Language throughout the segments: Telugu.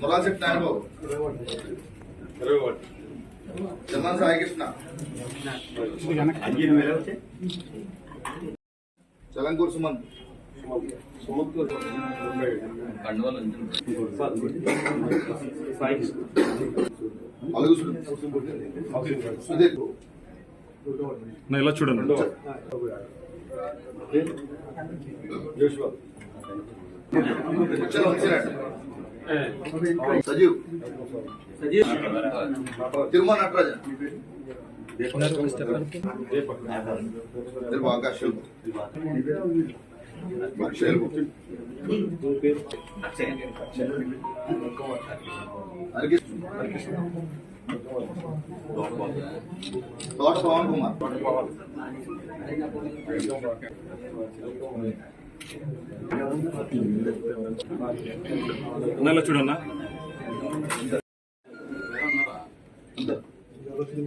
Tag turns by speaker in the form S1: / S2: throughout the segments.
S1: ములాసిప్ నాయనబాబు జమ్మన్ సాయికృష్ణ చలంకూర్ సుమంత్
S2: ఇలా చూడండి
S1: సజీవ్. తిరుమల నటరాజన్. తెలుగు ఆకాశ్ తోట పవన్ కుమార్
S2: నా ఇలా చూడన్నా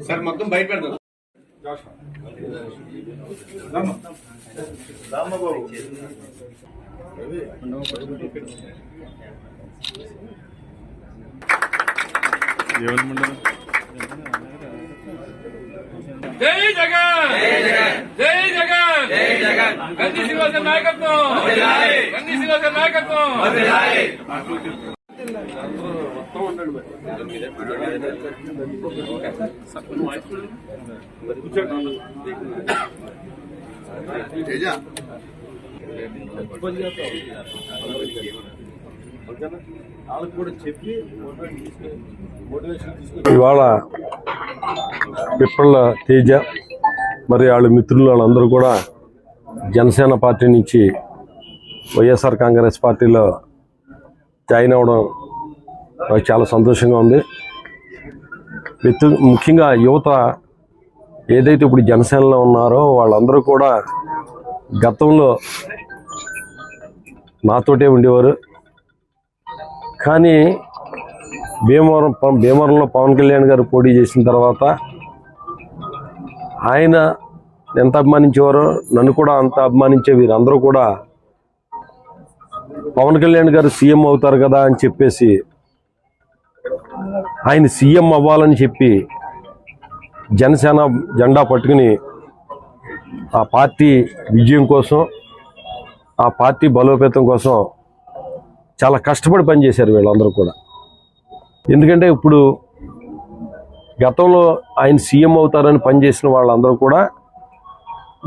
S3: సార్ మొత్తం బయట పెడతాం
S1: రామబాబు
S2: ఏమనుకుంటారు
S4: జై జగన్! జై జగన్! జై జగన్! గండి శ్రీనివాస నాయకత్వం! గండి శ్రీనివాస నాయకత్వం!
S1: తేజ.
S5: ఇవాళ పిప్పళ్ళ తేజ మరి వాళ్ళ మిత్రులు వాళ్ళందరూ కూడా జనసేన పార్టీ నుంచి వైఎస్ఆర్ కాంగ్రెస్ పార్టీలో జాయిన్ అవ్వడం నాకు చాలా సంతోషంగా ఉంది. మిత్రు ముఖ్యంగా యువత ఏదైతే ఇప్పుడు జనసేనలో ఉన్నారో వాళ్ళందరూ కూడా గతంలో నాతోటే ఉండేవారు. కానీ భీమవరం భీమవరంలో పవన్ కళ్యాణ్ గారు పోటీ చేసిన తర్వాత ఆయన ఎంత అభిమానించేవారో నన్ను కూడా అంత అభిమానించే వీరందరూ కూడా పవన్ కళ్యాణ్ గారు సీఎం అవుతారు కదా అని చెప్పేసి ఆయన సీఎం అవ్వాలని చెప్పి జనసేన జెండా పట్టుకుని ఆ పార్టీ విజయం కోసం ఆ పార్టీ బలోపేతం కోసం చాలా కష్టపడి పనిచేశారు వీళ్ళందరూ కూడా. ఎందుకంటే ఇప్పుడు గతంలో ఆయన సీఎం అవుతారని పనిచేసిన వాళ్ళందరూ కూడా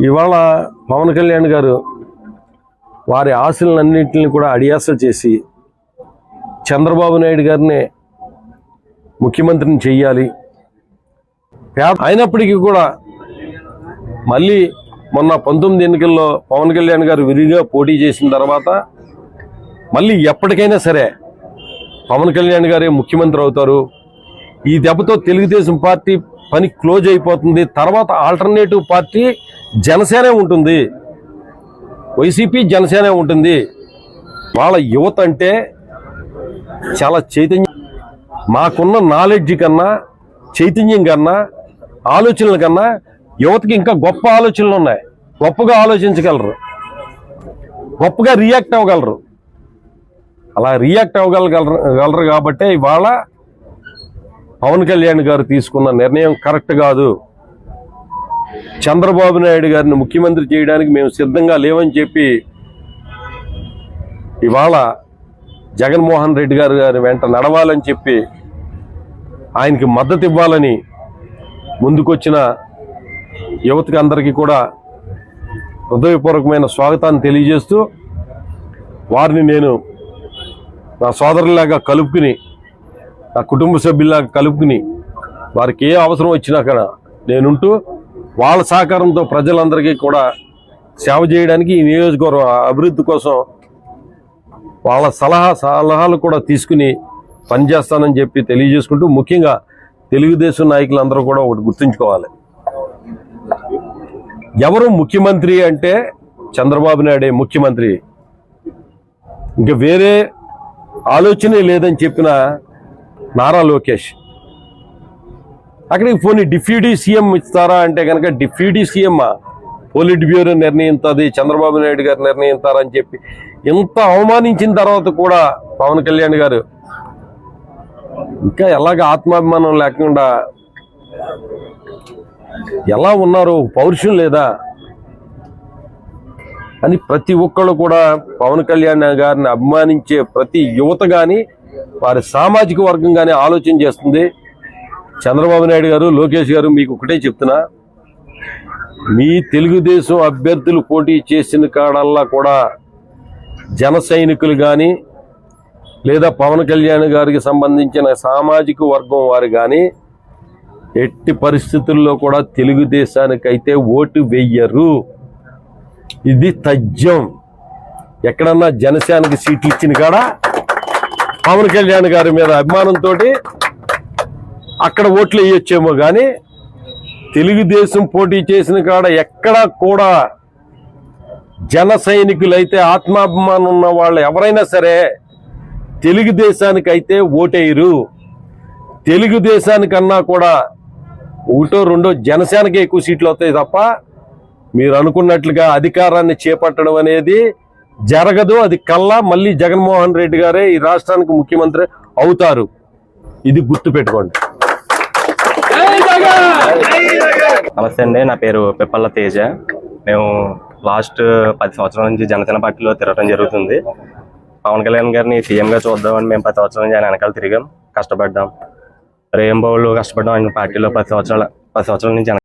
S5: ఇవాళ పవన్ కళ్యాణ్ గారు వారి ఆశలన్నింటిని కూడా అడియాస చేసి చంద్రబాబు నాయుడు గారిని ముఖ్యమంత్రిని చెయ్యాలి. అయినప్పటికీ కూడా మళ్ళీ మొన్న పంతొమ్మిది ఎన్నికల్లో పవన్ కళ్యాణ్ గారు విరిగా పోటీ చేసిన తర్వాత మళ్ళీ ఎప్పటికైనా సరే పవన్ కళ్యాణ్ గారే ముఖ్యమంత్రి అవుతారు. ఈ దెబ్బతో తెలుగుదేశం పార్టీ పని క్లోజ్ అయిపోతుంది. తర్వాత ఆల్టర్నేటివ్ పార్టీ జనసేనే ఉంటుంది. వైసీపీ జనసేనే ఉంటుంది. వాళ్ళ యువత అంటే చాలా చైతన్యం మాకున్న నాలెడ్జ్ కన్నా చైతన్యం కన్నా ఆలోచనల కన్నా యువతకి ఇంకా గొప్ప ఆలోచనలు ఉన్నాయి. గొప్పగా ఆలోచించగలరు. గొప్పగా రియాక్ట్ అవ్వగలరు. అలా రియాక్ట్ అవ్వగలగలరు గలరు కాబట్టే ఇవాళ పవన్ కళ్యాణ్ గారు తీసుకున్న నిర్ణయం కరెక్ట్ కాదు. చంద్రబాబు నాయుడు గారిని ముఖ్యమంత్రి చేయడానికి మేము సిద్ధంగా లేవని చెప్పి ఇవాళ జగన్మోహన్ రెడ్డి గారు గారి వెంట నడవాలని చెప్పి ఆయనకి మద్దతు ఇవ్వాలని ముందుకొచ్చిన యువతకి అందరికీ కూడా హృదయపూర్వకమైన స్వాగతాన్ని తెలియజేస్తూ వారిని నేను నా సోదరులాగా కలుపుకుని నా కుటుంబ సభ్యుల్లాగా కలుపుకుని వారికి ఏ అవసరం వచ్చినా కూడా నేనుంటూ వాళ్ళ సహకారంతో ప్రజలందరికీ కూడా సేవ చేయడానికి ఈ నియోజకవర్గం అభివృద్ధి కోసం వాళ్ళ సలహా సలహాలు కూడా తీసుకుని పనిచేస్తానని చెప్పి తెలియజేసుకుంటూ ముఖ్యంగా తెలుగుదేశం నాయకులందరూ కూడా ఒకటి గుర్తుంచుకోవాలి. ఎవరు ముఖ్యమంత్రి అంటే చంద్రబాబు నాయుడే ముఖ్యమంత్రి? ఇంకా వేరే ఆలోచనే లేదని చెప్పిన నారా లోకేష్. అక్కడికి పోనీ డిప్యూటీ సీఎం ఇస్తారా అంటే కనుక డిప్యూటీ సీఎం పోలిట్ బ్యూరో నిర్ణయిస్తుంది చంద్రబాబు నాయుడు గారు నిర్ణయిస్తారని చెప్పి ఇంత అవమానించిన తర్వాత కూడా పవన్ కళ్యాణ్ గారు ఇంకా ఎలాగ ఆత్మాభిమానం లేకుండా ఎలా ఉన్నారు? పౌరుషం లేదా? అని ప్రతి ఒక్కళ్ళు కూడా పవన్ కళ్యాణ్ గారిని అభిమానించే ప్రతి యువత కానీ వారి సామాజిక వర్గం కానీ ఆలోచన చేస్తుంది. చంద్రబాబు నాయుడు గారు లోకేష్ గారు మీకు ఒకటే చెప్తున్నా. మీ తెలుగుదేశం అభ్యర్థులు పోటీ చేసిన కాడల్లా కూడా జన సైనికులు కానీ లేదా పవన్ కళ్యాణ్ గారికి సంబంధించిన సామాజిక వర్గం వారు కానీ ఎట్టి పరిస్థితుల్లో కూడా తెలుగుదేశానికైతే ఓటు వెయ్యరు ఇది తజ్జం ఎక్కడన్నా జనసేనకి సీట్లు ఇచ్చిన కాడ పవన్ కళ్యాణ్ గారి మీద అభిమానంతో అక్కడ ఓట్లు వేయొచ్చేమో కానీ తెలుగుదేశం పోటీ చేసిన కాడ ఎక్కడా కూడా జన సైనికులైతే ఆత్మాభిమానం ఉన్న వాళ్ళు ఎవరైనా సరే తెలుగుదేశానికైతే ఓటేయరు. తెలుగుదేశానికన్నా కూడా ఒకటో రెండో జనసేనకే ఎక్కువ సీట్లు వస్తాయి తప్ప మీరు అనుకున్నట్లుగా అధికారాన్ని చేపట్టడం అనేది జరగదు. అది కల్లా మళ్ళీ జగన్మోహన్ రెడ్డి గారే ఈ రాష్ట్రానికి ముఖ్యమంత్రి అవుతారు. ఇది గుర్తు పెట్టుకోండి.
S6: నమస్తే అండి నా పేరు పెప్పల్ల తేజ. మేము లాస్ట్ పది సంవత్సరాల నుంచి జనసేన పార్టీలో తిరగడం జరుగుతుంది. పవన్ కళ్యాణ్ గారిని సీఎంగా చూద్దామని మేము పది సంవత్సరాల నుంచి ఆయన వెనకాల తిరిగాం. కష్టపడ్డాం. రేంబౌళ్ళు కష్టపడ్డాం. ఆయన పార్టీలో పది సంవత్సరాల పది సంవత్సరాల నుంచి